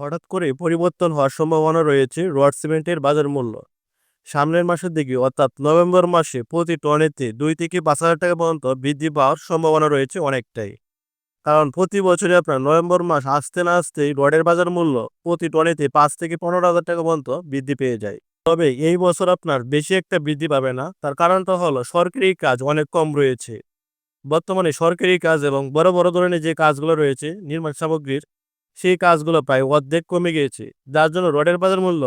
হঠাৎ করে পরিবর্তন হওয়ার সম্ভাবনা রয়েছে রড সিমেন্টের বাজার মূল্য। সামনের মাসের দিকে, অর্থাৎ নভেম্বর মাসে প্রতি টনেতে দুই থেকে পাঁচ হাজার টাকা পর্যন্ত বৃদ্ধি পাওয়ার সম্ভাবনা রয়েছে অনেকটাই। কারণ প্রতি বছরে আপনার নভেম্বর মাস আসতে না আসতেই রডের বাজার মূল্য প্রতি টনেতে পাঁচ থেকে পনেরো হাজার টাকা পর্যন্ত বৃদ্ধি পেয়ে যায়। তবে এই বছর আপনার বেশি একটা বৃদ্ধি পাবে না, তার কারণটা হলো সরকারি কাজ অনেক কম রয়েছে। বর্তমানে সরকারি কাজ এবং বড় বড় ধরনের যে কাজগুলো রয়েছে, নির্মাণ সামগ্রীর সেই কাজগুলো প্রায় অর্ধেক কমে গিয়েছে। যার জন্য রডের বাজার মূল্য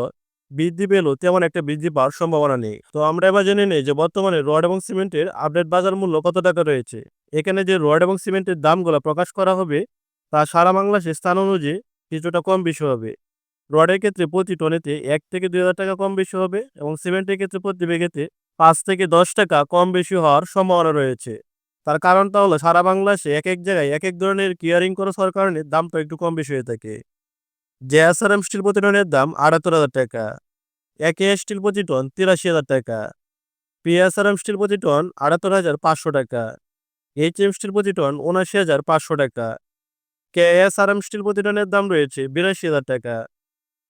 বৃদ্ধি পেলেও তেমন একটা বৃদ্ধি পাওয়ার সম্ভাবনা নেই। তো আমরা এবার জেনে নেই যে বর্তমানে রড এবং সিমেন্টের আপডেট বাজার মূল্য কত টাকা রয়েছে। এখানে যে রড এবং সিমেন্টের দামগুলো প্রকাশ করা হবে, তা সারা বাংলাদেশের স্থান অনুযায়ী কিছুটা কম বেশি হবে। রডের ক্ষেত্রে প্রতি টনেতে এক থেকে দুই হাজার টাকা কম বেশি হবে এবং সিমেন্টের ক্ষেত্রে প্রতি বেগেতে পাঁচ থেকে দশ টাকা কম বেশি হওয়ার সম্ভাবনা রয়েছে। তার কারণটা হলো সারা বাংলাদেশে এক এক জায়গায় এক এক ধরনের কিয়ারিং খরচ হওয়ার কারণে দামটা একটু কম বেশি হয়ে থাকে। জেএসআরএম স্টিল প্রতি টনের দাম আটাত্তর হাজার টাকা, একে স্টিল প্রতি টন তিরাশি হাজার টাকা পি এস পিএসআরএম স্টিল প্রতি টন আটাত্তর হাজার পাঁচশো টাকা এইচ এম স্টিল প্রতি টন উনাশি হাজার পাঁচশো টাকা কে এস কেএসআরএম স্টিল প্রতি টনের দাম রয়েছে বিরাশি হাজার টাকা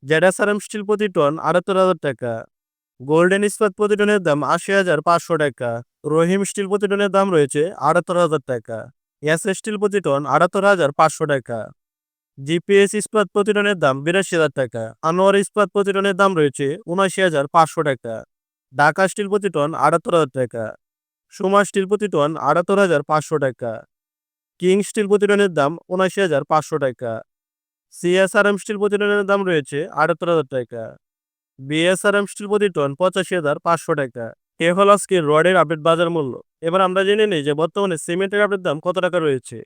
জেডএসআরএম স্টিল প্রতি টন আটাত্তর হাজার টাকা গোল্ডেন ইস্পাত প্রতি টনের দাম আশি হাজার পাঁচশো টাকা। রহিম স্টিল প্রতি টনের দাম রয়েছে আটাত্তর হাজার টাকা। এস স্টিল প্রতি টন আটাত্তর হাজার পাঁচশো টাকা। জিপিএস ইস্পাত প্রতি টনের দাম বিরাশি হাজার টাকা। আনোয়ার ইস্পাত প্রতি টনের দাম রয়েছে উনআশি হাজার পাঁচশো টাকা। ঢাকা স্টিল প্রতি টন আটাত্তর হাজার টাকা। সুমা স্টিল প্রতি টন আটাত্তর হাজার পাঁচশো টাকা। কিং স্টিল প্রতি টনের দাম উনআশি হাজার পাঁচশো টাকা। সিএসআরএম স্টিল প্রতি টনের দাম রয়েছে আটাত্তর হাজার টাকা। বিএসআরএম স্টিল প্রতি টন পঁচাশি হাজার পাঁচশো টাকা। এ হল আজকে রডের আপডেট বাজার মূল্য। এবার আমরা জেনে নিই যে বর্তমানে সিমেন্টের আপডেট দাম কত টাকা রয়েছে।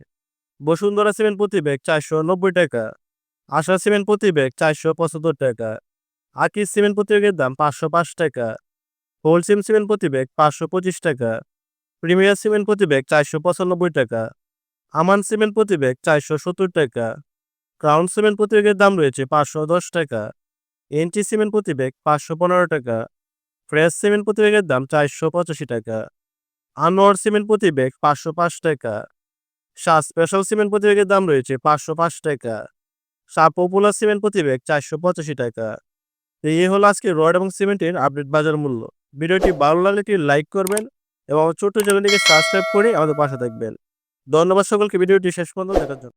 বসুন্ধরা সিমেন্ট প্রতি ব্যাগ চারশো নব্বই টাকা। আশা সিমেন্ট প্রতি ব্যাগ চারশো পঁচাত্তর টাকা। আকিস সিমেন্ট প্রতি ব্যাগের দাম পাঁচশো পাঁচ টাকা। হোলসিম সিমেন্ট প্রতি ব্যাগ পাঁচশো পঁচিশ টাকা। প্রিমিয়ার সিমেন্ট প্রতি ব্যাগ চারশো পঁচানব্বই টাকা। আমান সিমেন্ট প্রতি ব্যাগ চারশো সত্তর টাকা। ক্রাউন সিমেন্ট প্রতি ব্যাগের দাম রয়েছে পাঁচশো দশ টাকা। এনটি সিমেন্ট প্রতি ব্যাগ পাঁচশো পনেরো টাকা, ফ্রেশ সিমেন্ট প্রতি ব্যাগের দাম চারশো পঁচাশি টাকা, আনোয়ার সিমেন্ট প্রতি ব্যাগ পাঁচশো পাঁচ টাকা, শাহ স্পেশাল সিমেন্ট প্রতি ব্যাগের দাম রয়েছে পাঁচশো পাঁচ টাকা, শাহ পপুলার সিমেন্ট প্রতি ব্যাগ চারশো পঁচাশি টাকা। তো এই হলো আজকে রড এবং সিমেন্টের আপডেট বাজার মূল্য। ভিডিওটি ভালো লাগলে একটি লাইক করবেন এবং ছোট্ট চ্যানেলটিকে সাবস্ক্রাইব করে আমাদের পাশে থাকবেন। ধন্যবাদ সকলকে, ভিডিওটি শেষ পর্যন্ত দেখার জন্য।